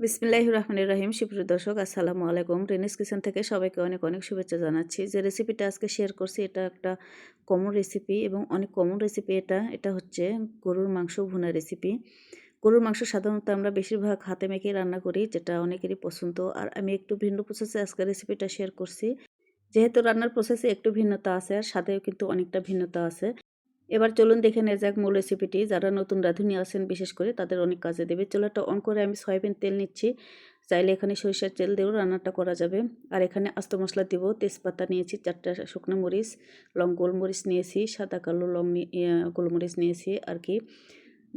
বিসমিল্লাহ রহমানির রহিম। সুপ্রিয় দর্শক, আসসালামু আলাইকুম। রেনিস কিচেন থেকে সবাইকে অনেক অনেক শুভেচ্ছা জানাচ্ছি। যে রেসিপিটা আজকে শেয়ার করছি, এটা একটা কমন রেসিপি এবং অনেক কমন রেসিপি এটা। এটা হচ্ছে গরুর মাংস ভুনা রেসিপি গরুর মাংস সাধারণত আমরা বেশিরভাগ হাতে মেখে রান্না করি, যেটা অনেকেরই পছন্দ। আর আমি একটু ভিন্ন প্রসেসে আজকে রেসিপিটা শেয়ার করছি। যেহেতু রান্নার প্রসেসে একটু ভিন্নতা আছে, আর স্বাদেও কিন্তু অনেকটা ভিন্নতা আছে। এবার চলুন দেখে নেওয়া যাক মূল রেসিপিটি যারা নতুন রাঁধুনি আছেন, বিশেষ করে তাদের অনেক কাজে দেবে। চুলাটা অন করে আমি সয়াবিন তেল নিচ্ছি। চাইলে এখানে সরিষার তেল দিয়েও রান্নাটা করা যাবে। আর এখানে আস্ত মশলা দিব। তেজপাতা নিয়েছি, চারটা শুকনো মরিচ, লং গোলমরিচ নিয়েছি, সাদা কালো লং গোলমরিচ নিয়েছি আর কি।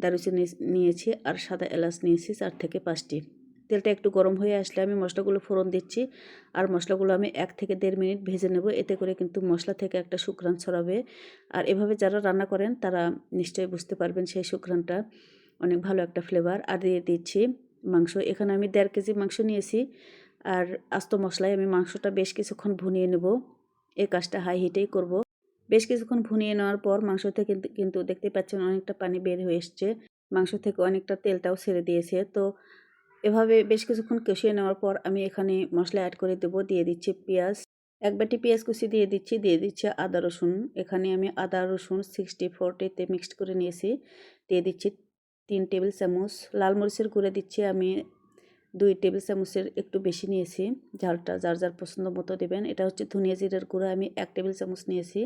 দারুচিনি নিয়েছি আর সাদা এলাচ নিয়েছি, চার থেকে পাঁচটি। তেলটা একটু গরম হয়ে আসলে আমি মশলাগুলো ফোড়ন দিচ্ছি। আর মশলাগুলো আমি এক থেকে দেড় মিনিট ভেজে নেব। এতে করে কিন্তু মশলা থেকে একটা শুকরান ছড়াবে। আর এভাবে যারা রান্না করেন, তারা নিশ্চয়ই বুঝতে পারবেন সেই শুকরানটা অনেক ভালো একটা ফ্লেভার আর দিয়ে দিচ্ছি মাংস। এখানে আমি দেড় কেজি মাংস নিয়েছি। আর আস্ত মশলায় আমি মাংসটা বেশ কিছুক্ষণ ভুনিয়ে নেব। এই কাজটা হাই হিটেই করব। বেশ কিছুক্ষণ ভুনিয়ে নেওয়ার পর মাংস থেকে কিন্তু দেখতে পাচ্ছেন অনেকটা পানি বের হয়ে এসছে। মাংস থেকে অনেকটা তেলটাও ছেড়ে দিয়েছে। তো এভাবে বেশ কিছুক্ষণ কষিয়ে নেওয়ার পর আমি এখানে মশলা অ্যাড করে দেবো, দিয়ে দিচ্ছি পেঁয়াজ। এক বাটি পেঁয়াজ কুচি দিয়ে দিচ্ছি দিয়ে দিচ্ছি আদা, রসুন। এখানে আমি আদা, রসুন সিক্সটি ফোরটিতে মিক্সড করে নিয়েছি। দিয়ে দিচ্ছি তিন টেবিল চামচ। লাল মরিচের গুঁড়ে দিচ্ছি আমি দুই টেবিল চামচের একটু বেশি নিয়েছি। ঝালটা যার যার পছন্দ মতো দেবেন। এটা হচ্ছে ধনিয়া জিরের গুঁড়া, আমি এক টেবিল চামচ নিয়েছি।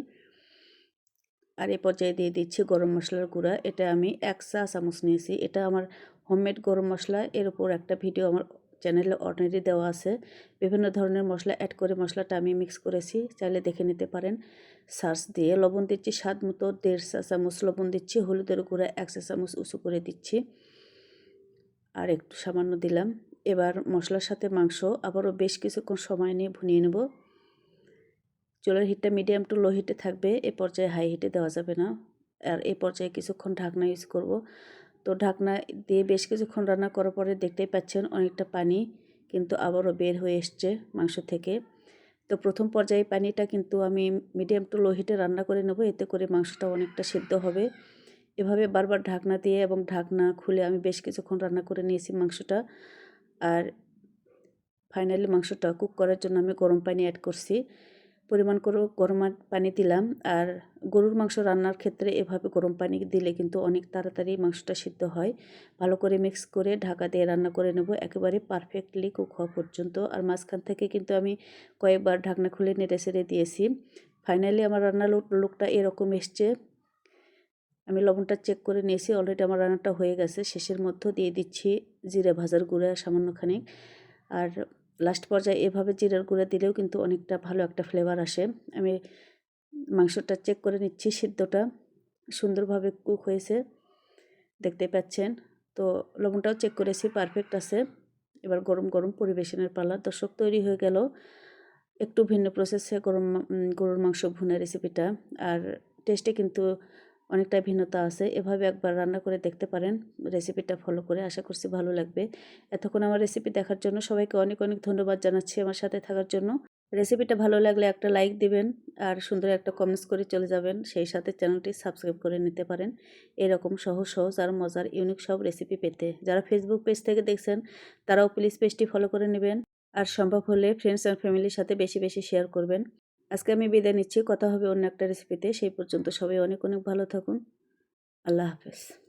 আর এ পর্যায়ে দিয়ে দিচ্ছি গরম মশলার গুঁড়া। এটা আমি এক চা চামচ নিয়েছি। এটা আমার হোমমেড গরম মশলা এর উপর একটা ভিডিও আমার চ্যানেলে অলরেডি দেওয়া আছে। বিভিন্ন ধরনের মশলা অ্যাড করে মশলাটা আমি মিক্স করেছি, চাইলে দেখে নিতে পারেন। সার্চ দিয়ে লবণ দিচ্ছি, স্বাদ মতো দেড় চা চামচ লবণ দিচ্ছি, হলুদের গুঁড়া এক চা চামচ উঁচু করে দিচ্ছি। আর একটু সামান্য দিলাম। এবার মশলার সাথে মাংস আবারও বেশ কিছুক্ষণ সময় নিয়ে ভুনিয়ে নেব। চুলার হিটটা মিডিয়াম টু লো হিটে থাকবে, এ পর্যায়ে হাই হিটে দেওয়া যাবে না। আর এ পর্যায়ে কিছুক্ষণ ঢাকনা ইউজ করব। তো ঢাকনা দিয়ে বেশ কিছুক্ষণ রান্না করার পরে দেখতেই পাচ্ছেন অনেকটা পানি কিন্তু আবারও বের হয়ে এসছে মাংস থেকে। তো প্রথম পর্যায়ে পানিটা কিন্তু আমি মিডিয়াম টু লো হিটে রান্না করে নেব, এতে করে মাংসটা অনেকটা সিদ্ধ হবে। এভাবে বারবার ঢাকনা দিয়ে এবং ঢাকনা খুলে আমি বেশ কিছুক্ষণ রান্না করে নিয়েছি মাংসটা। আর ফাইনালি মাংসটা কুক করার জন্য আমি গরম পানি অ্যাড করছি। পরিমাণ করে গরম পানি দিলাম। আর গরুর মাংস রান্নার ক্ষেত্রে এভাবে গরম পানি দিলে কিন্তু অনেক তাড়াতাড়ি মাংসটা সিদ্ধ হয়। ভালো করে মিক্স করে ঢাকা দিয়ে রান্না করে নেব। একেবারে পারফেক্টলি কুক হওয়া পর্যন্ত। আর মাঝখান থেকে কিন্তু আমি কয়েকবার ঢাকনা খুলে নেড়ে সেড়ে দিয়েছি। ফাইনালি আমার রান্নার লুকটা এরকম এসছে। আমি লবণটা চেক করে নিয়েছি। অলরেডি আমার রান্নাটা হয়ে গেছে। শেষের মধ্যে দিয়ে দিচ্ছি জিরে ভাজার গুঁড়া সামান্যখানিক আর লাস্ট পর্যায়ে এভাবে জিরার গুঁড়া দিলেও কিন্তু অনেকটা ভালো একটা ফ্লেভার আসে। আমি মাংসটা চেক করে নিচ্ছি সিদ্ধটা। সুন্দরভাবে কুক হয়েছে, দেখতে পাচ্ছেন। তো লবণটাও চেক করেছি পারফেক্ট আছে। এবার গরম গরম পরিবেশনের পালা। দর্শক, তৈরি হয়ে গেল একটু ভিন্ন প্রসেসে গরম গরুর মাংস ভুনা রেসিপিটা আর টেস্টে কিন্তু অনেকটা ভিন্নতা আছে। এভাবে একবার রান্না করে দেখতে পারেন। রেসিপিটা ফলো করে আশা করছি ভালো লাগবে। এতক্ষণ আমার রেসিপি দেখার জন্য সবাইকে অনেক অনেক ধন্যবাদ জানাচ্ছি আমার সাথে থাকার জন্য। রেসিপিটা ভালো লাগলে একটা লাইক দিবেন আর সুন্দর একটা কমেন্টস করে চলে যাবেন। সেই সাথে চ্যানেলটি সাবস্ক্রাইব করে নিতে পারেন। এরকম সহজ সহজ আর মজার ইউনিক সব রেসিপি পেতে। যারা ফেসবুক পেজ থেকে দেখছেন, তারাও প্লিজ পেজটি ফলো করে নেবেন। আর সম্ভব হলে ফ্রেন্ডস অ্যান্ড ফ্যামিলির সাথে বেশি বেশি শেয়ার করবেন। আজকে আমি বিদায় নিচ্ছি। কথা হবে অন্য একটা রেসিপিতে সেই পর্যন্ত সবাই অনেক অনেক ভালো থাকুন। আল্লাহ হাফেজ।